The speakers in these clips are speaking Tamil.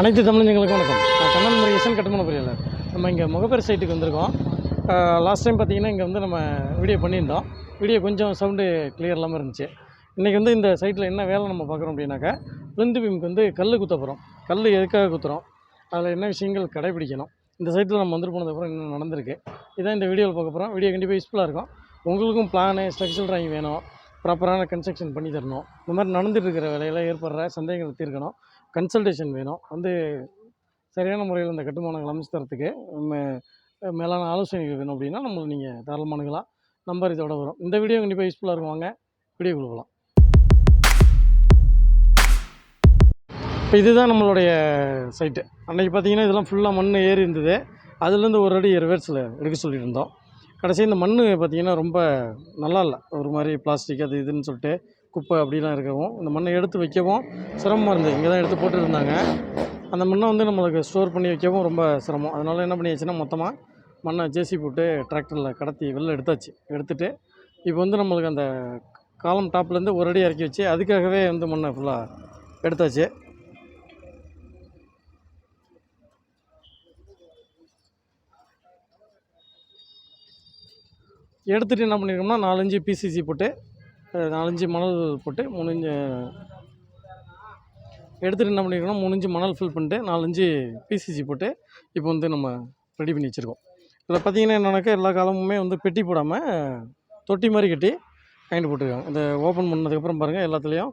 அனைத்து தமிழஞ்சங்களுக்கும் வணக்கம். நான் கண்ணன் முருகேசன் கட்டுமான பொறியாளர் நம்ம இங்கே முகப்பேர் சைட்டுக்கு வந்திருக்கோம். லாஸ்ட் டைம் பார்த்தீங்கன்னா இங்கே வந்து நம்ம வீடியோ பண்ணியிருந்தோம். வீடியோ கொஞ்சம் சவுண்டு கிளியர் இல்லாமல் இருந்துச்சு. இன்றைக்கி வந்து இந்த சைட்டில் என்ன வேலை நம்ம பார்க்குறோம் அப்படின்னாக்கா பிளிந்து பீமுக்கு வந்து கல் குத்த போகிறோம் கல் எதுக்காக குத்துறோம்? அதில் என்ன விஷயங்கள் கடைபிடிக்கணும்? இந்த சைட்டில் நம்ம வந்துட்டு போனதுக்கப்புறம் என்ன நடந்திருக்கு? இதான் இந்த வீடியோவில் பார்க்க போகிறோம் வீடியோ கண்டிப்பாக யூஸ்ஃபுல்லாக இருக்கும். உங்களுக்கும் பிளானு ஸ்ட்ரக்சர் ட்ராயிங் வேணும். ப்ராப்பரான கன்ஸ்ட்ரக்ஷன் பண்ணி தரணும். இந்த மாதிரி நடந்துட்டு இருக்கிற வேலையில் ஏற்படுற சந்தேகங்களை தீர்க்கணும். கன்சல்டேஷன் வேணும். வந்து சரியான முறையில் இந்த கட்டுமானங்கள் அமைச்சு தரத்துக்கு மே- மேலான ஆலோசனைகள் வேணும் அப்படின்னா நம்மளை நீங்கள் தாராளமானுங்களாம் நம்பர் இதோட வரும். இந்த வீடியோ கண்டிப்பாக யூஸ்ஃபுல்லாக இருக்கும். வாங்க வீடியோ கொடுக்கலாம் இப்போ இதுதான் நம்மளுடைய சைட்டு அன்றைக்கி பார்த்தீங்கன்னா இதெல்லாம் ஃபுல்லாக மண் ஏறி இருந்தது. அதுலேருந்து ஒரு அடி ரிவர்ஸில் எடுக்க சொல்லியிருந்தோம். கடைசி இந்த மண் பார்த்திங்கன்னா ரொம்ப நல்லா இல்லை. ஒரு மாதிரி பிளாஸ்டிக் அது இதுன்னு சொல்லிட்டு குப்பை அப்படிலாம் இருக்கவும் இந்த மண்ணை எடுத்து வைக்கவும் சிரமமாக இருந்தது. இங்கே தான் எடுத்து போட்டு இருந்தாங்க அந்த மண்ணை வந்து நம்மளுக்கு ஸ்டோர் பண்ணி வைக்கவும் ரொம்ப சிரமம். அதனால் என்ன பண்ணியாச்சுன்னா மொத்தமாக மண்ணை ஜேசி போட்டு டிராக்டரில் கடத்தி வெளில எடுத்தாச்சு. எடுத்துகிட்டு இப்போ வந்து நம்மளுக்கு அந்த காலம் டாப்லேருந்து ஒரு அடி இறக்கி வச்சு அதுக்காகவே வந்து மண்ணை ஃபுல்லாக எடுத்தாச்சு. எடுத்துகிட்டு என்ன பண்ணியிருக்கோம்னா நாலஞ்சு பிசிசி போட்டு நாலஞ்சு மணல் போட்டு மூணு இஞ்சு எடுத்துகிட்டு என்ன பண்ணியிருக்கோம்னா மூணு மணல் ஃபில் பண்ணிட்டு நாலஞ்சு பிசிசி போட்டு இப்போ வந்து நம்ம ரெடி பண்ணி வச்சுருக்கோம். இதில் பார்த்தீங்கன்னா என்னன்னாக்கா எல்லா காலமுமே வந்து பெட்டி போடாமல் தொட்டி மாதிரி கட்டி கைண்டு போட்டிருக்காங்க. இந்த ஓப்பன் பண்ணதுக்கப்புறம் பாருங்கள் எல்லாத்துலேயும்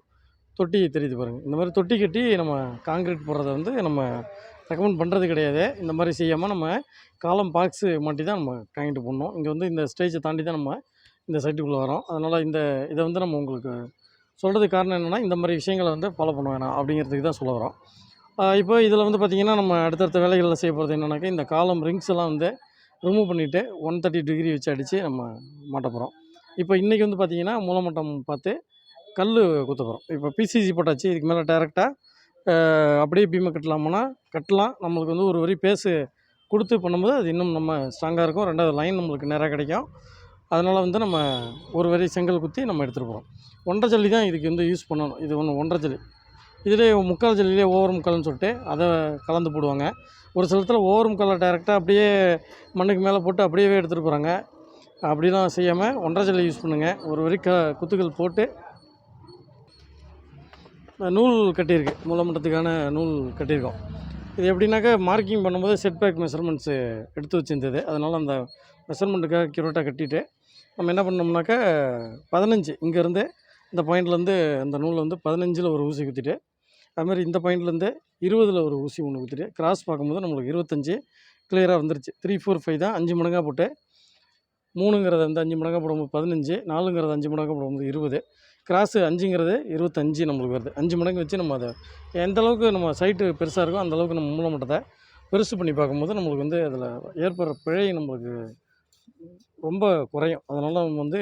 தொட்டி தெரியுது பாருங்கள் இந்த மாதிரி தொட்டி கட்டி நம்ம காங்கிரீட் போடுறத வந்து நம்ம ரெக்கமெண்ட் பண்ணுறது கிடையாது. இந்த மாதிரி செய்யாமல் நம்ம காலம் பாக்ஸு மாட்டி தான் நம்ம காங்கிட்டு போடணும். இங்கே வந்து இந்த ஸ்டேஜை தாண்டி தான் நம்ம இந்த சைட்டுக்குள்ளே வரோம். அதனால் இந்த இதை வந்து நம்ம உங்களுக்கு சொல்கிறதுக்கு காரணம் என்னென்னா இந்த மாதிரி விஷயங்களை வந்து ஃபாலோ பண்ண வேணாம் அப்படிங்கிறதுக்கு தான் சொல்ல வரோம். இப்போ இதில் வந்து பார்த்திங்கன்னா நம்ம அடுத்தடுத்த வேலைகளில் செய்ய போகிறது என்னென்னாக்கா இந்த காலம் ரிங்ஸ் எல்லாம் வந்து ரிமூவ் பண்ணிவிட்டு ஒன் தேர்ட்டி டிகிரி வச்சு அடித்து நம்ம மாட்ட போகிறோம் இப்போ இன்றைக்கி வந்து பார்த்திங்கன்னா மூலமட்டம் பார்த்து கல் குத்த போகிறோம் இப்போ பிசிசி போட்டாச்சு இதுக்கு மேலே டேரெக்டாக அப்படியே பீமை கட்டலாமுன்னா கட்டலாம். நம்மளுக்கு வந்து ஒரு வரி பேஸு கொடுத்து பண்ணும்போது அது இன்னும் நம்ம ஸ்ட்ராங்காக இருக்கும். ரெண்டாவது லைன் நம்மளுக்கு நேராக கிடைக்கும். அதனால் வந்து நம்ம ஒரு வரி செங்கல் குத்தி நம்ம எடுத்துகிட்டு போகிறோம் ஒன்றரை ஜல்லி தான் இதுக்கு வந்து யூஸ் பண்ணணும். இது ஒன்று ஒன்றரை ஜல்லி. இதிலே முக்கால் ஜல்லிலே ஓவர் முக்கால்னு சொல்லிட்டு அதை கலந்து போடுவாங்க. ஒரு சில இடத்துல ஓவர் முக்காலை டேரெக்டாக அப்படியே மண்ணுக்கு மேலே போட்டு அப்படியே எடுத்துகிட்டு போகிறாங்க அப்படிலாம் செய்யாமல் ஒன்றரை ஜல்லி யூஸ் பண்ணுங்கள் ஒரு வரி க குத்துக்கள் போட்டு நூல் கட்டியிருக்கு. மூலமட்டத்துக்கான நூல் கட்டியிருக்கோம். இது எப்படின்னாக்கா மார்க்கிங் பண்ணும்போது செட் பேக் மெஷர்மெண்ட்ஸு எடுத்து வச்சுருந்தது. அதனால் அந்த மெஷர்மெண்ட்டுக்காக கியூரேட்டாக கட்டிட்டு நம்ம என்ன பண்ணோம்னாக்கா பதினஞ்சு. இங்கேருந்து இந்த பாயிண்ட்லேருந்து அந்த நூலில் வந்து பதினஞ்சில் ஒரு ஊசி குத்திட்டு அதுமாதிரி இந்த பாயிண்ட்லேருந்து இருபதில் ஒரு ஊசி ஒன்று குத்திட்டு கிராஸ் பார்க்கும்போது நம்மளுக்கு இருபத்தஞ்சி கிளியராக வந்துருச்சு. த்ரீ ஃபோர் ஃபைவ் தான் அஞ்சு மடங்காக போட்டு மூணுங்கிறத வந்து அஞ்சு மடங்காக போடும்போது பதினஞ்சு நாலுங்கிறத அஞ்சு மடங்காக போடும்போது இருபது. கிராஸு அஞ்சுங்கிறது இருபத்தஞ்சு நம்மளுக்கு வருது. அஞ்சு மடங்கு வச்சு நம்ம அதை எந்த அளவுக்கு நம்ம சைட்டு பெருசாக இருக்கோ அந்த அளவுக்கு நம்ம மூலமட்டத்தை பெருசு பண்ணி பார்க்கும்போது நம்மளுக்கு வந்து அதில் ஏற்படுற பிழை நம்மளுக்கு ரொம்ப குறையும். அதனால் நம்ம வந்து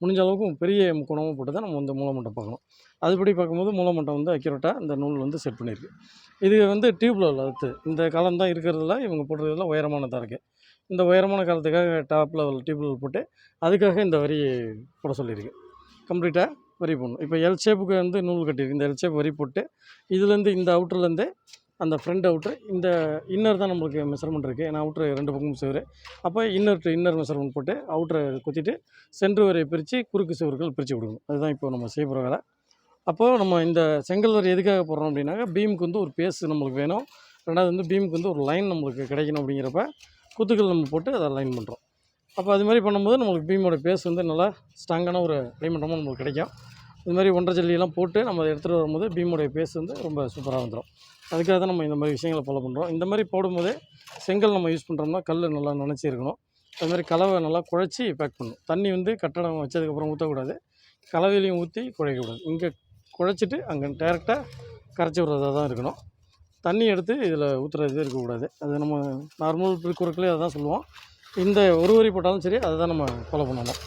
முடிஞ்ச அளவுக்கு பெரிய குணமாக போட்டு தான் நம்ம வந்து மூலமண்டம் பார்க்கணும். அதுபடி பார்க்கும்போது மூலமட்டம் வந்து அக்யூரேட்டாக இந்த நூல் வந்து செட் பண்ணியிருக்கு. இது வந்து டியூப்பில் அடுத்து இந்த காலம் தான் இருக்கிறதுல இவங்க போடுறதுல உயரமானதாக இருக்குது இந்த உயரமான காலத்துக்காக டாப் லெவல் டியூப்ல போட்டு அதுக்காக இந்த வரி போட சொல்லியிருக்கு. கம்ப்ளீட்டாக வரி போடணும். இப்போ எல் ஷேப்புக்கு வந்து நூல் கட்டியிருக்கு. இந்த எல் ஷேப் வரி போட்டு இதுலேருந்து இந்த அவுட்டர்லேருந்து அந்த ஃப்ரண்ட் அவுட்ரு இந்த இன்னர் தான் நம்மளுக்கு மெஷர்மெண்ட் இருக்குது ஏன்னா அவுட்ரு ரெண்டு பக்கமும் சுவர். அப்போ இன்னர் டு இன்னர் மெஷர்மெண்ட் போட்டு அவுட்ரை குத்திட்டு சென்ட்ரு வரையை பிரித்து குறுக்கு சுவர்கள் பிரித்து கொடுக்கணும். அதுதான் இப்போ நம்ம செய்ய போகிற வேலை. அப்போது நம்ம இந்த செங்கல் வரி எதுக்காக போடுறோம் அப்படின்னாக்கா பீமுக்கு வந்து ஒரு பேஸ் நம்மளுக்கு வேணும். ரெண்டாவது வந்து பீமுக்கு வந்து ஒரு லைன் நம்மளுக்கு கிடைக்கணும் அப்படிங்கிறப்ப குத்துக்கள் நம்ம போட்டு அதை லைன் பண்ணுறோம் அப்போ அது மாதிரி பண்ணும்போது நம்மளுக்கு பீமோட பேஸ் வந்து நல்லா ஸ்ட்ராங்கான ஒரு அலைன்மெண்ட்டமாக நம்மளுக்கு கிடைக்கும். இது மாதிரி ஒன்றரை ஜல்லியெல்லாம் போட்டு நம்ம அதை எடுத்துகிட்டு வரும்போது பீமோடைய பேஸ் வந்து ரொம்ப சூப்பராக வந்துடும் அதுக்காக தான் நம்ம இந்த மாதிரி விஷயங்களை ஃபாலோ பண்ணுறோம் இந்த மாதிரி போடும்போதே செங்கல் நம்ம யூஸ் பண்ணுறோம்னா கல் நல்லா நனைச்சி இருக்கணும். அது மாதிரி கலவை நல்லா குழச்சி பேக் பண்ணணும். தண்ணி வந்து கட்டடம் வச்சதுக்கப்புறம் ஊற்றக்கூடாது கலவையிலையும் ஊற்றி குழைக்கக்கூடாது. இங்கே குழைச்சிட்டு அங்கே டேரெக்டாக கரைச்சி விட்றதா தான் இருக்கணும். தண்ணி எடுத்து இதில் ஊற்றுறது இருக்கக்கூடாது. அது நம்ம நார்மல் பிற்குறுக்களே அதை தான் சொல்லுவோம். இந்த ஒரு வரி போட்டாலும் சரி அதை தான் நம்ம ஃபாலோ பண்ணணும்.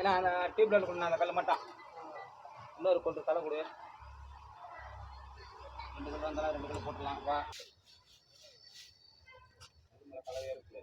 ஏன்னா அந்த டியூப்ல இருக்கணும் அந்த கல்லை மட்டும் இன்னொரு கொஞ்சம் தலை கொடு. ரெண்டு கிலோ இருந்தாலும் ரெண்டு கிலோ போட்டுடலாம். வா. கலவையாக இருக்குது.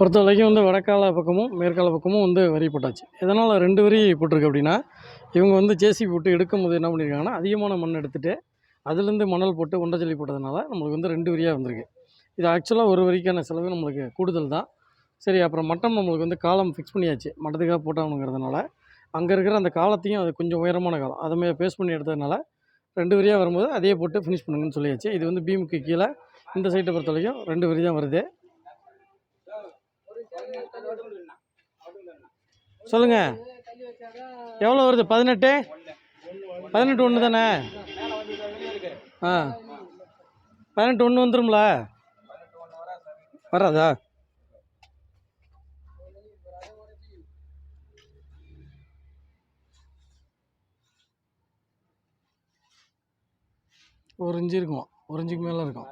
பொறுத்த வரைக்கும் வந்து வடக்கால பக்கமும் மேற்கால பக்கமும் வந்து வரி போட்டாச்சு. எதனால் ரெண்டு வரி போட்டிருக்கு அப்படின்னா இவங்க வந்து ஜேசிபி போட்டு எடுக்கும் போது என்ன பண்ணியிருக்காங்கன்னா அதிகமான மண் எடுத்துகிட்டு அதுலேருந்து மணல் போட்டு ஒன்றை ஜல்லி போட்டதுனால நம்மளுக்கு வந்து ரெண்டு வரியாக வந்திருக்கு. இது ஆக்சுவலாக ஒரு வரிக்கான செலவு நம்மளுக்கு கூடுதல் தான். சரி அப்புறம் மட்டம் நம்மளுக்கு வந்து காலம் ஃபிக்ஸ் பண்ணியாச்சு. மட்டத்துக்காக போட்டாங்கங்கிறதுனால அங்கே இருக்கிற அந்த காலத்தையும் அது கொஞ்சம் உயரமான காலம். அதை மாதிரி பேஸ் பண்ணி எடுத்ததுனால ரெண்டு வரியாக வரும்போது அதே போட்டு ஃபினிஷ் பண்ணுங்கன்னு சொல்லியாச்சு. இது வந்து பீமுக்கு கீழே இந்த சைட்டை பொறுத்த வரைக்கும் ரெண்டு வரி தான் வருது. சொல்லுங்கள் எவ்வளோ வருது? பதினெட்டு? பதினெட்டு ஒன்று தானே? ஆ. பதினெட்டு ஒன்று வந்துடும்ல வராதா? ஒரு இஞ்சி இருக்கும். ஒரு இஞ்சிக்கு மேலே இருக்கும்.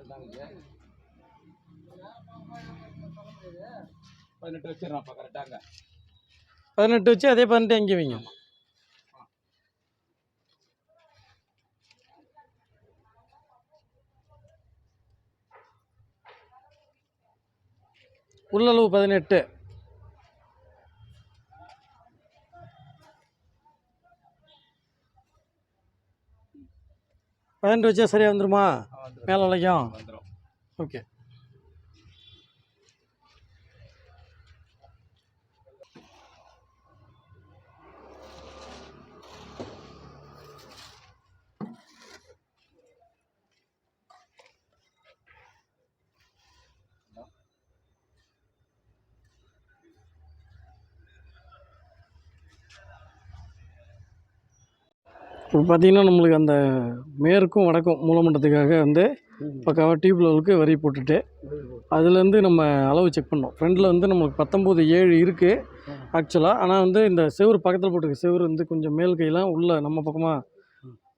பதினெட்டு வச்சிடறான்ப்பா கரெக்டாங்க பதினெட்டு வச்சு அதே பதினெட்டு அங்கே வைங்க. உள்ளளவு பதினெட்டு. பதினெட்டு வச்சா சரியாக வந்துருமா? மேலே வளைக்கும் ஓகே. இப்போ பார்த்தீங்கன்னா நம்மளுக்கு அந்த மேற்கும் வடக்கும் மூலமண்டலத்துக்காக வந்து பக்காவாக டியூப் லெவலுக்கு வரி போட்டுட்டு அதுலேருந்து நம்ம அளவு செக் பண்ணோம். ஃப்ரண்டில் வந்து நம்மளுக்கு பத்தொம்போது ஏழு இருக்குது ஆக்சுவலாக ஆனால் வந்து இந்த செவுரு பக்கத்தில் போட்டுருக்க செவுரு வந்து கொஞ்சம் மேல் கையெல்லாம் உள்ள நம்ம பக்கமாக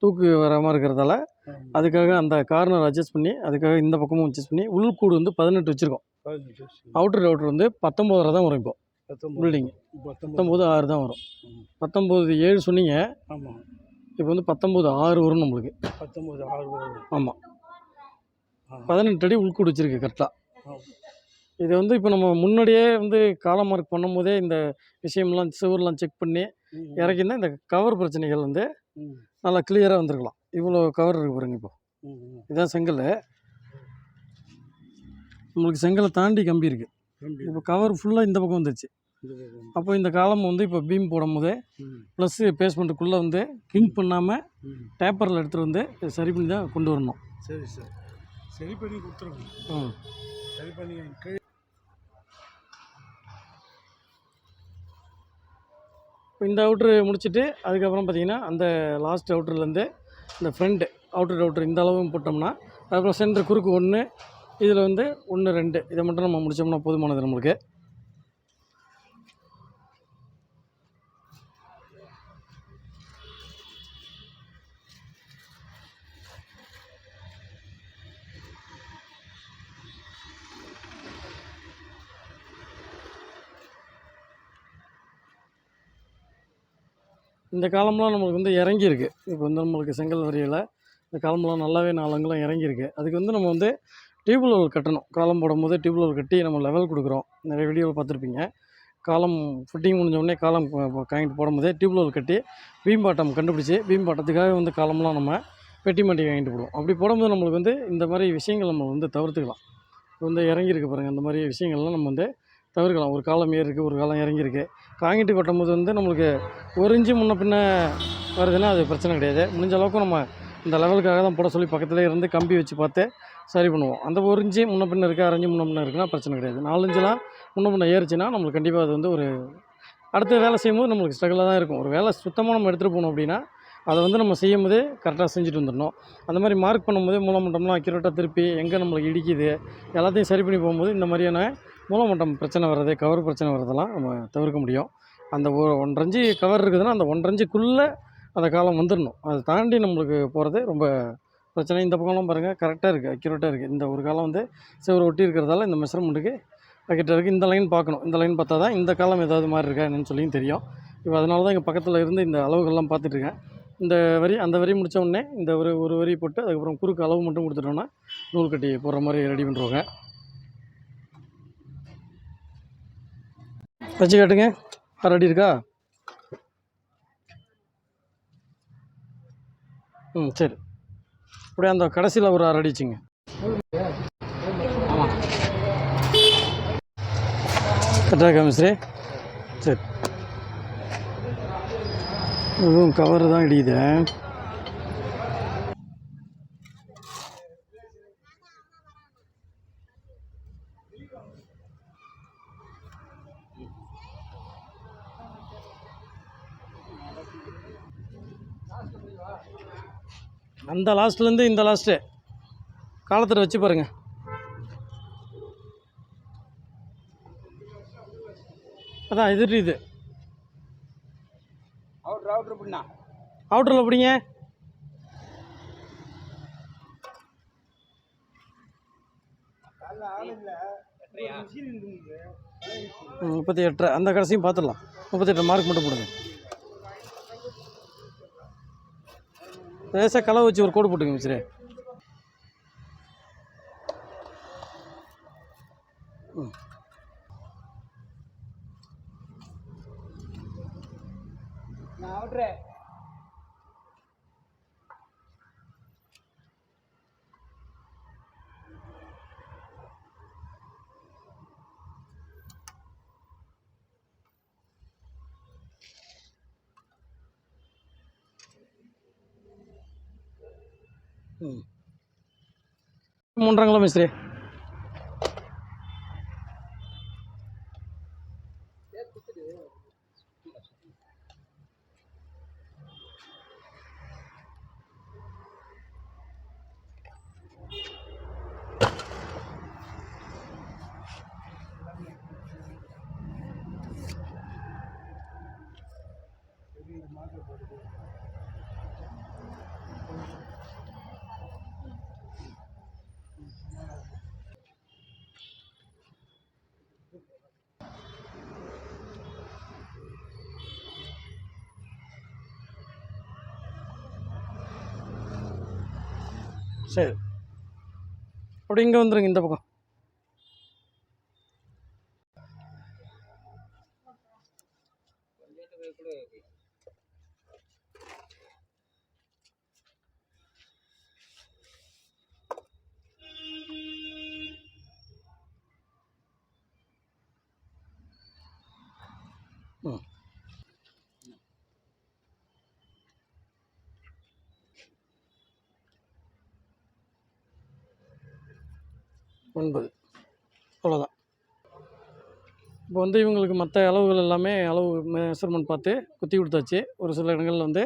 தூக்கு வராமல் இருக்கிறதால அதுக்காக அந்த கார்னர் அட்ஜஸ்ட் பண்ணி அதுக்காக இந்த பக்கமும் அட்ஜஸ்ட் பண்ணி உள்கூடு வந்து பதினெட்டு வச்சுருக்கோம். அவுட்டர் அவுட்டர் வந்து பத்தொம்போதரை தான் வரும் இப்போ. பில்டிங் பத்தொம்போது. ஆறு தான் வரும். பத்தொம்போது ஏழு சொன்னீங்க. ஆமாம். இப்போ வந்து பத்தொம்போது ஆறு வரும் நம்மளுக்கு பத்தொம்பது ஆறு வரும் ஆமாம். பதினெட்டு அடி உள்கூடு வச்சிருக்கு கரெக்டாக. இது வந்து இப்போ நம்ம முன்னாடியே வந்து காலம் மார்க் பண்ணும்போதே இந்த விஷயம்லாம் சுவர்லாம் செக் பண்ணி இறக்கினா இந்த கவர் பிரச்சனைகள் வந்து நல்லா கிளியராக வந்திருக்கலாம் இவ்வளோ கவர் இருக்கு பாருங்க இப்போ. இதான் செங்கல் நம்மளுக்கு செங்கலை தாண்டி கம்பி இருக்குது. இப்போ கவர் ஃபுல்லாக இந்த பக்கம் வந்துருச்சு. அப்போ இந்த காலம் வந்து இப்போ பீம் போடும் போதே ம், ப்ளஸ் பேஸ்மெண்ட்டுக்குள்ளே வந்து கிங் பண்ணாமல். டேப்பரில் எடுத்துகிட்டு வந்து சரி பண்ணி தான் கொண்டு வரணும். சரி சார். சரி பண்ணி கொடுத்துருங்க. ம் சரி பண்ணி இந்த அவுட்ரு முடிச்சுட்டு அதுக்கப்புறம் பார்த்தீங்கன்னா அந்த லாஸ்ட் அவுட்டர்லேருந்து இந்த ஃப்ரண்ட் அவுட்டர் அவுட்ரு இந்த அளவும் போட்டோம்னா அதுக்கப்புறம் சென்டர் குறுக்கு ஒன்று இதில் வந்து ஒன்று ரெண்டு. இதை மட்டும் நம்ம முடிச்சோம்னா போதுமானது நம்மளுக்கு. இந்த காலம்லாம் நம்மளுக்கு வந்து இறங்கியிருக்கு. இப்போ வந்து நம்மளுக்கு செங்கல் வரியில். இந்த காலம்லாம் நல்லாவே நாலங்கெல்லாம் இறங்கியிருக்கு. அதுக்கு வந்து நம்ம வந்து டியூப்வெல் கட்டணும். காலம் போடும்போது டியூப்வெல் கட்டி நம்ம லெவல் கொடுக்குறோம். நிறைய வீடியோவில் பார்த்துருப்பீங்க. காலம் ஃபிட்டிங் முடிஞ்சோடனே காலம் காயின்ட் போடும்போதே டியூப்வெல் கட்டி பீம் பாட்டம் கண்டுபிடிச்சி பீம் பாட்டத்துக்காக வந்து காலம்லாம் நம்ம பெட்டி மாட்டி வாங்கிட்டு போடுவோம். அப்படி போடும்போது நம்மளுக்கு வந்து இந்த மாதிரி விஷயங்கள் நம்ம வந்து தவிர்த்துக்கலாம். இப்போ வந்து இறங்கியிருக்கு பாருங்கள் இந்த மாதிரி விஷயங்கள்லாம் நம்ம வந்து தவிர்க்கலாம். ஒரு காலம் ஏறிருக்கு ஒரு காலம் இறங்கியிருக்கு காங்கிட்டு கொட்டும்போது வந்து நம்மளுக்கு ஒரு இன்ச்சு முன்ன பின்ன வருதுன்னா அது பிரச்சனை கிடையாது. முடிஞ்ச அளவுக்கு நம்ம இந்த லெவலுக்காக தான் போட சொல்லி பக்கத்துலேயே இருந்து கம்பி வச்சு பார்த்து சரி பண்ணுவோம். அந்த ஒரு இன்ச்சு முன்ன பின்ன இருக்குது அரைஞ்சு முன்ன பின்ன இருக்குன்னா பிரச்சனை கிடையாது. நாலு இன்ச்சுலாம் முன்ன பின்ன ஏறிச்சுன்னா நம்மளுக்கு கண்டிப்பாக அது வந்து ஒரு அடுத்த வேலை செய்யும்போது நம்மளுக்கு ஸ்ட்ரகிளாக தான் இருக்கும். ஒரு வேலை சுத்தமாக நம்ம எடுத்துகிட்டு போகணும் அப்படின்னா அதை வந்து நம்ம செய்யும் போதே கரெக்டாக செஞ்சுட்டு வந்துடணும். அந்த மாதிரி மார்க் பண்ணும்போதே மூலமட்டம்லாம் அக்யூரேட்டாக திருப்பி எங்கே நம்மளுக்கு இடிக்குது எல்லாத்தையும் சரி பண்ணி போகும்போது இந்த மாதிரியான மூலமட்டம் பிரச்சனை வர்றது கவர் பிரச்சனை வர்றதெல்லாம் நம்ம தவிர்க்க முடியும். அந்த ஒரு ஒன்றரை கவர் இருக்குதுன்னா அந்த ஒன்றஞ்சுக்குள்ளே அந்த காலம் வந்துடணும். அதை தாண்டி நம்மளுக்கு போகிறது ரொம்ப பிரச்சனை. இந்த பக்கம்லாம் பாருங்கள் கரெக்டாக இருக்குது அக்யூரேட்டாக இருக்குது இந்த ஒரு காலம் வந்து சிவர் ஒட்டி இருக்கிறதால இந்த மெஷர்மெண்ட்டுக்கு பக்கெட்டாக இருக்குது இந்த லைன் பார்க்கணும். இந்த லைன் பார்த்தா தான் இந்த காலம் ஏதாவது மாதிரி இருக்கா என்னன்னு சொல்லியும் தெரியும். இப்போ அதனால தான் இங்கே பக்கத்தில் இருந்து இந்த அளவுகள்லாம் பார்த்துட்ருக்கேன் இந்த வரி அந்த வரி முடித்த உடனே இந்த ஒரு ஒரு வரி போட்டு அதுக்கப்புறம் குறுக்கு அளவு மட்டும் கொடுத்துட்டோன்னா நூல் கட்டி போடுற மாதிரி ரெடி பண்ணுறவங்க வச்சு காட்டுங்க. ஆறு அடி இருக்கா? ம் சரி. அப்படியே அந்த கடைசியில் ஒரு ஆறு அடிச்சிங்க கரெக்டாக மிஸ்ரே சரி. இதுவும் கவர் தான் இடியுது. அந்த லாஸ்ட்லேருந்து இந்த லாஸ்ட்டு காலத்தில் வச்சு பாருங்கள் அதான் இது இது. அவுட்ரு அவுட்ரு பிடிண்ணா அவுட்டரில் பிடிங்க. ம், முப்பத்தி எட்டு அந்த கடைசியும் பார்த்துடலாம் முப்பத்தெட்டு மார்க் மட்டும் போடுங்க. லேசாக கலவை வச்சு ஒரு கோடு போட்டுங்க மிஸ்ரே ம். நான் அவுட்ரு ம் மூன்றாங்களா மிஸ்ரே சரி. அப்படி இங்கே வந்துடுங்க இந்த பக்கம் ம் ஒன்பது. அவ்வளோதான் இப்போ வந்து இவங்களுக்கு மற்ற அளவுகள் எல்லாமே அளவு மெஷர்மெண்ட் பார்த்து குத்தி கொடுத்தாச்சு. ஒரு சில இடங்களில் வந்து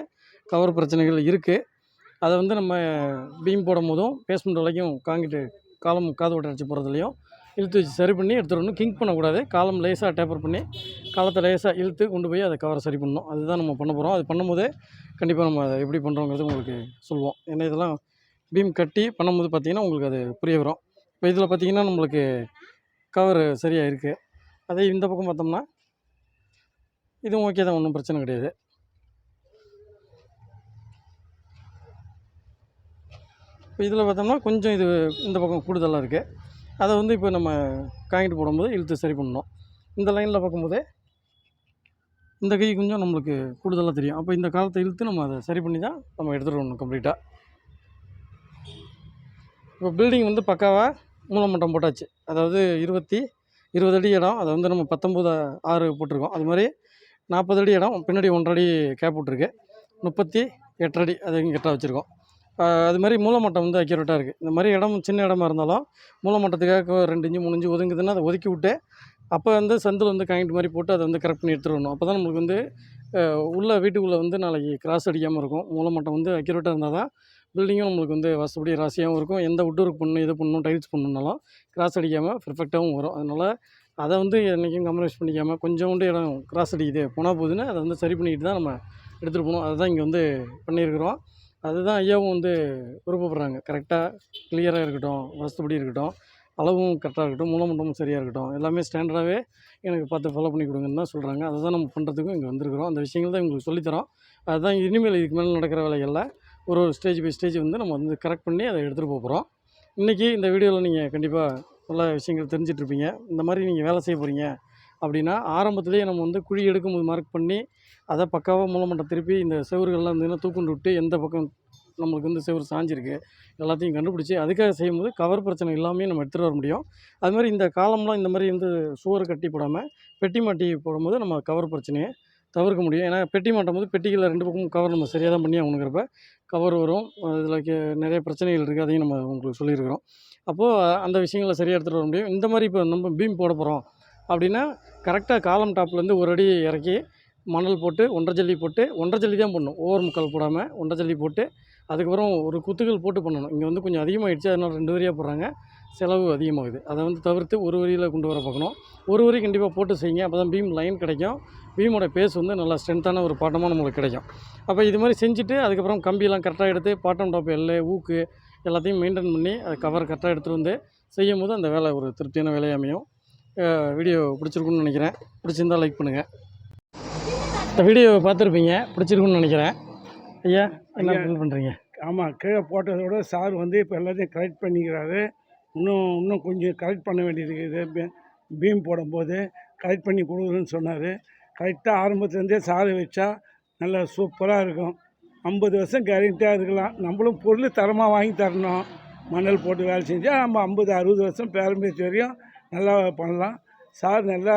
கவர் பிரச்சனைகள் இருக்குது அதை வந்து நம்ம பீம் போடும் போதும் பேஸ்மெண்ட் வரைக்கும் காங்கிட்டு காலம் காது ஓட்ட அடிச்சு போகிறதுலையும் இழுத்து வச்சு சரி பண்ணி எடுத்துடணும் கிங்க் பண்ணக்கூடாது. காலம் லேசாக டேப்பர் பண்ணி காலத்தை லேசாக இழுத்து கொண்டு போய் அதை கவரை சரி பண்ணணும். அதுதான் நம்ம பண்ண போகிறோம் அது பண்ணும்போது கண்டிப்பாக நம்ம அதை எப்படி பண்ணுறோங்கிறது உங்களுக்கு சொல்லுவோம் ஏன்னா இதெல்லாம் பீம் கட்டி பண்ணும்போது பார்த்திங்கன்னா உங்களுக்கு அது புரிய வரும். இப்போ இதில் பார்த்திங்கன்னா நம்மளுக்கு கவர் சரியாக இருக்குது அதே இந்த பக்கம் பார்த்தோம்னா இதுவும் ஓகே தான் ஒன்றும் பிரச்சனை கிடையாது. இப்போ இதில் பார்த்தோம்னா கொஞ்சம் இது இந்த பக்கம் கூடுதலாக இருக்குது அதை வந்து இப்போ நம்ம காங்கிட்டு போடும்போது இழுத்து சரி பண்ணணும். இந்த லைனில் பார்க்கும்போதே இந்த கை கொஞ்சம் நம்மளுக்கு கூடுதலாக தெரியும். அப்போ இந்த காலத்தை இழுத்து நம்ம அதை சரி பண்ணி தான் நம்ம எடுத்துகிட்டு வரணும் கம்ப்ளீட்டாக இப்போ பில்டிங் வந்து பக்காவாக மூலமட்டம் போட்டாச்சு. அதாவது இருபத்தி இருபது அடி இடம் அதை வந்து நம்ம பத்தொம்போது ஆறு போட்டிருக்கோம். அது மாதிரி நாற்பது அடி இடம் பின்னாடி ஒன்றரை அடி கேப் விட்ருக்கு முப்பத்தி எட்டு அடி அது இங்கே கரெக்டாக வச்சுருக்கோம். அது மாதிரி மூலமட்டம் வந்து அக்யூரேட்டாக இருக்குது இந்த மாதிரி இடம் சின்ன இடமா இருந்தாலும் மூலமட்டத்துக்காக ஒரு ரெண்டு இஞ்சி மூணு இஞ்சி ஒதுங்குதுன்னா அதை ஒதுக்கி விட்டு அப்போ வந்து சந்தில் வந்து காயிண்ட் மாதிரி போட்டு அதை வந்து கரெக்ட் பண்ணி எடுத்துகிட்டு அப்போ தான் நம்மளுக்கு வந்து உள்ளே உள்ள வீட்டுக்குள்ளே வந்து நாளைக்கு கிராஸ் அடிக்காமல் இருக்கும். மூலமட்டம் வந்து அக்யூரேட்டாக இருந்தால் தான் பில்டிங்கும் நம்மளுக்கு வந்து வசப்படி ராசியாகவும் இருக்கும். எந்த வுட் ஒர்க் பண்ணணும் இது பண்ணணும் டைல்ஸ் பண்ணணுன்னாலும் கிராஸ் அடிக்காமல் பெர்ஃபெக்டாகவும் வரும். அதனால் அதை வந்து என்றைக்கும் கம்ப்ரமைஸ் பண்ணிக்காமல் கொஞ்சோண்டு இடம் கிராஸ் அடிக்குது போனால் போகுதுன்னு அதை வந்து சரி பண்ணிக்கிட்டு தான் நம்ம எடுத்துகிட்டு போகணும். அதுதான் இங்கே வந்து பண்ணியிருக்கிறோம். அதுதான் ஐயாவும் வந்து விருப்பப்படுறாங்க. கரெக்டாக கிளியராக இருக்கட்டும் வசதிப்படி இருக்கட்டும் அளவும் கரெக்டாக இருக்கட்டும் மூலமண்டமும் சரியாக இருக்கட்டும். எல்லாமே ஸ்டாண்டர்டாகவே எனக்கு பார்த்து ஃபாலோ பண்ணி கொடுங்கன்னு தான் சொல்கிறாங்க அதை தான் நம்ம பண்ணுறதுக்கும் இங்கே வந்திருக்கிறோம். அந்த விஷயங்கள் தான் உங்களுக்கு சொல்லித்தரோம். அதுதான் இனிமேல் இதுக்கு மேலே நடக்கிற வேலைகளில் ஒரு ஒரு ஸ்டேஜ் பை ஸ்டேஜ் வந்து நம்ம வந்து கரெக்ட் பண்ணி அதை எடுத்துகிட்டு போக போகிறோம் இன்றைக்கி இந்த வீடியோவில் நீங்கள் கண்டிப்பாக நல்ல விஷயங்கள் தெரிஞ்சிட்ருப்பீங்க இந்த மாதிரி நீங்கள் வேலை செய்ய போகிறீங்க அப்படின்னா ஆரம்பத்துலேயே நம்ம வந்து குழி எடுக்கும்போது மார்க் பண்ணி அதை பக்காவாக மூலமட்டம் திருப்பி இந்த செவர்கள்லாம் இருந்ததுன்னா தூக்குண்டு விட்டு எந்த பக்கம் நம்மளுக்கு வந்து செவரு சாஞ்சிருக்கு எல்லாத்தையும் கண்டுபிடிச்சி அதுக்காக செய்யும்போது கவர் பிரச்சனை இல்லாமல் நம்ம எடுத்துகிட்டு வர முடியும். அது மாதிரி இந்த காலம்லாம் இந்த மாதிரி வந்து சுவர் கட்டி போடாமல் பெட்டி மாட்டி போடும்போது நம்ம கவர் பிரச்சனையை தவிர்க்க முடியும். ஏன்னா பெட்டி மாட்டும் போது பெட்டிகளில் ரெண்டு பக்கமும் கவர் நம்ம சரியாக தான் பண்ணி ஆகணுங்கிறப்ப கவர் வரும். அதில் நிறைய பிரச்சனைகள் இருக்குது அதையும் நம்ம உங்களுக்கு சொல்லியிருக்கிறோம். அப்போது அந்த விஷயங்களை சரியாக எடுத்துகிட்டு வர முடியும். இந்த மாதிரி இப்போ நம்ம பீம் போட போகிறோம் அப்படின்னா கரெக்டாக காலம் டாப்லேருந்து ஒரு அடி இறக்கி மணல் போட்டு ஒன்றரை ஜல்லி போட்டு ஒன்றரை ஜல்லி தான் பண்ணணும் ஓவர் முக்கால் போடாமல் ஒன்றரை ஜல்லி போட்டு அதுக்கப்புறம் ஒரு குத்துகள் போட்டு பண்ணணும். இங்கே வந்து கொஞ்சம் அதிகமாகிடுச்சு அதனால் ரெண்டு வரியாக போடுறாங்க. செலவு அதிகமாகுது. அதை வந்து தவிர்த்து ஒரு வரியில் கொண்டு வர பார்க்கணும். ஒரு வரி கண்டிப்பாக போட்டு செய்யுங்க. அப்போ தான் பீம் லைன் கிடைக்கும். பீமோட பேஸ் வந்து நல்லா ஸ்ட்ரென்த்தான ஒரு பாட்டமாக நம்மளுக்கு கிடைக்கும். அப்போ இது மாதிரி செஞ்சுட்டு அதுக்கப்புறம் கம்பியெல்லாம் கரெக்டாக எடுத்து பாட்டம் டாப் எல்லை ஊக்கு எல்லாத்தையும் மெயின்டைன் பண்ணி அது கவர் கரெக்டாக எடுத்துகிட்டு வந்து செய்யும் போது அந்த வேலை ஒரு திருப்தியான வேலையாக அமையும். வீடியோ பிடிச்சிருக்குன்னு நினைக்கிறேன். பிடிச்சிருந்தா லைக் பண்ணுங்கள் இந்த வீடியோ பார்த்துருப்பீங்க. பிடிச்சிருக்குன்னு நினைக்கிறேன். ஐயா என்ன பண்ணுறீங்க ஆமாம் கீழே போட்டதோட சார் வந்து இப்போ எல்லாத்தையும் கரெக்ட் பண்ணிக்கிறாரு. இன்னும் இன்னும் கொஞ்சம் கரெக்ட் பண்ண வேண்டியது இருக்குது. பீம் போடும்போது கரெக்ட் பண்ணி கொடுக்குறேன்னு சொன்னார். கரெக்டாக ஆரம்பத்துலேருந்தே சார் வச்சா நல்லா சூப்பராக இருக்கும். ஐம்பது வருஷம் கேரண்டியாக இருக்கலாம். நம்மளும் பொருள் தரமாக வாங்கி தரணும். மணல் போட்டு வேலை செஞ்சால் நம்ம ஐம்பது அறுபது வருஷம் பேரம்பேச்சு வரையும் நல்லா பண்ணலாம். சார் நல்லா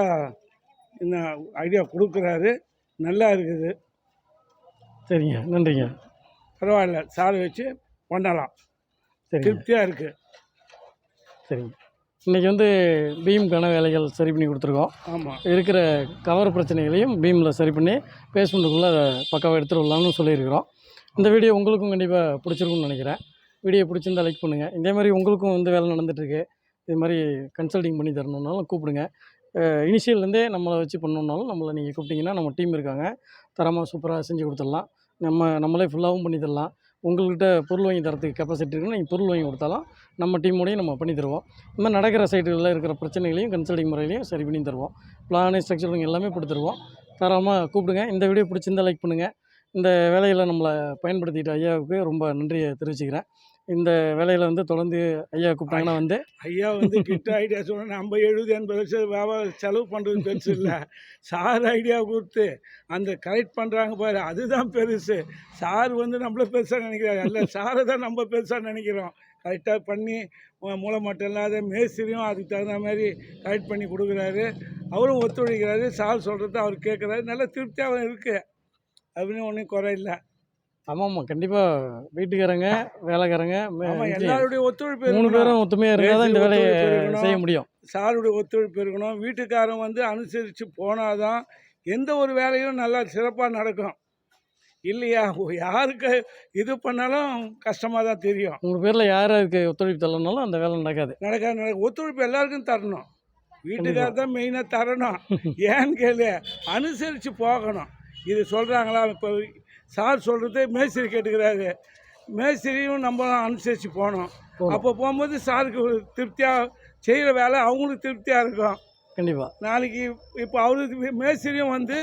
இந்த ஐடியா கொடுக்குறாரு. நல்லா இருக்குது. சரிங்க. நன்றிங்க. பரவாயில்ல. சார் வச்சு பண்ணலாம். திருப்தியாக இருக்குது சரிங்க. இன்றைக்கி வந்து பீமுக்கான வேலைகள் சரி பண்ணி கொடுத்துருக்கோம். ஆமாம் இருக்கிற கவர் பிரச்சனைகளையும் பீமில் சரி பண்ணி பேஸ்மெண்ட்டுக்குள்ளே அதை பக்காவாக எடுத்துகிட்டு வரலாம்னு சொல்லியிருக்கிறோம். இந்த வீடியோ உங்களுக்கும் கண்டிப்பாக பிடிச்சிருக்கும்னு நினைக்கிறேன். வீடியோ பிடிச்சிருந்தா லைக் பண்ணுங்கள் இதே மாதிரி உங்களுக்கும் வந்து வேலை நடந்துகிட்ருக்கு இது மாதிரி கன்சல்டிங் பண்ணி தரணுன்னாலும் கூப்பிடுங்க. இனிஷியல்லேருந்தே நம்மளை வச்சு பண்ணணுன்னாலும் நம்மளை நீங்கள் கூப்பிட்டிங்கன்னா நம்ம டீம் இருக்காங்க. தரமாக சூப்பராக செஞ்சு கொடுத்துடலாம். நம்ம நம்மளே ஃபுல்லாகவும் பண்ணி தரலாம். உங்கள்கிட்ட பொருள் வாங்கி தரத்துக்கு கெப்பாசிட்டி இருக்குன்னு நீங்கள் பொருள் வாங்கி கொடுத்தாலும் நம்ம டீமோடையும் நம்ம பண்ணி தருவோம். இந்த மாதிரி நடக்கிற சைட்டுகளில் இருக்கிற பிரச்சனைகளையும் கன்சல்டிங் முறையிலையும் சரி பண்ணி தருவோம். பிளானு ஸ்ட்ரக்சருங்க எல்லாமே கொடுத்துருவோம் தரமாக கூப்பிடுங்க. இந்த வீடியோ பிடிச்சிருந்தா லைக் பண்ணுங்கள் இந்த வேலையில் நம்மளை பயன்படுத்திக்கிட்ட ஐயாவுக்கு ரொம்ப நன்றியை தெரிவிச்சுக்கிறேன். இந்த வேலையில் வந்து தொடர்ந்து ஐயா கூப்பிட்டாங்கன்னா வந்து ஐயா வந்து கிட்ட ஐடியா சொன்னால் நம்ம எழுபது எண்பது வருஷம் வியாபாரம் செலவு பண்ணுறது பெருசு இல்லை. சார் ஐடியா கொடுத்து அந்த கரெக்ட் பண்ணுறாங்க பாரு அதுதான் பெருசு. சார் வந்து நம்மள பெருசாக நினைக்கிறாரு. இல்லை சாரை தான் நம்ம பெருசாக நினைக்கிறோம். கரெக்டாக பண்ணி மூளை மட்டும் இல்லாத மேஸ்திரியும் அதுக்கு தகுந்த மாதிரி கரெக்ட் பண்ணி கொடுக்குறாரு. அவரும் ஒத்துழைக்கிறாரு. சார் சொல்கிறத அவர் கேட்குறாரு நல்ல திருப்தியாக இருக்குது அப்படின்னு ஒன்றும் குறை இல்லை ஆமாம் ஆமாம் கண்டிப்பாக வீட்டுக்காரங்க வேலைக்காரங்க எல்லாருடைய ஒத்துழைப்பு மூணு. பேரும் ஒத்துமையாக இருந்தால் தான் இந்த வேலையை. செய்ய முடியும். சாருடைய ஒத்துழைப்பு இருக்கணும். வீட்டுக்காரன் வந்து அனுசரித்து போனால் தான் எந்த ஒரு வேலையும் நல்லா சிறப்பாக நடக்கும். இல்லையா? யாருக்கு இது பண்ணாலும் கஷ்டமாக தான் தெரியும். மூணு பேரில் யார் யாருக்கு ஒத்துழைப்பு தரலனாலும் அந்த வேலை நடக்காது. நடக்க நடக்க ஒத்துழைப்பு எல்லாருக்கும் தரணும். வீட்டுக்காரர் தான் மெயினாக தரணும். ஏன்னு கேளு அனுசரித்து போகணும். இது சொல்கிறாங்களா இப்போ சார் சொல்கிறது மேஸ்திரி கேட்டுக்கிறாரு. மேஸ்திரியும் நம்ம அனுசரித்து போகணும். அப்போ போகும்போது சாருக்கு திருப்தியாக செய்கிற வேலை அவங்களுக்கு திருப்தியாக இருக்கும். கண்டிப்பாக நாளைக்கு இப்போ அவரு மேஸ்திரியும் வந்து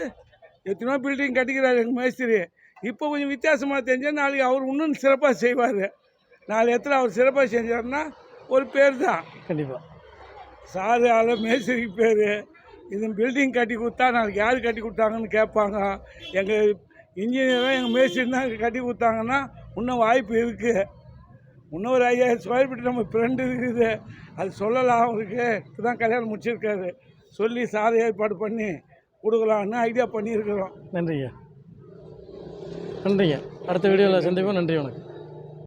எத்தனையோ பில்டிங் கட்டிக்கிறாரு எங்கள் மேஸ்திரி. இப்போ கொஞ்சம் வித்தியாசமாக தெரிஞ்சால் நாளைக்கு அவர் இன்னும் சிறப்பாக செய்வார். நாலு இடத்துல அவர் சிறப்பாக செஞ்சாருன்னா ஒரு பேர் தான். கண்டிப்பாக சாரு ஆள மேஸ்திரிக்கு பேர். இது பில்டிங் கட்டி கொடுத்தா நாளைக்கு யார் கட்டி கொடுத்தாங்கன்னு கேட்பாங்க. எங்கள் இன்ஜினியராக எங்கள் மேஸ்திரி தான் கட்டி கொடுத்தாங்கன்னா இன்னும் வாய்ப்பு இருக்குது இன்னும் ஒரு ஐயாயிரம் ஸ்கொயர் ஃபீட் நம்ம ஃப்ரெண்டு இருக்குது. அது சொல்லலாம் அவருக்கு. இப்போ தான் கல்யாணம் முடிச்சிருக்காரு. சொல்லி சாதை ஏற்பாடு பண்ணி கொடுக்கலான்னு ஐடியா பண்ணியிருக்கிறோம். நன்றிங்க. நன்றிங்க. அடுத்த வீடியோவில் சந்திப்போம். நன்றி வணக்கம்.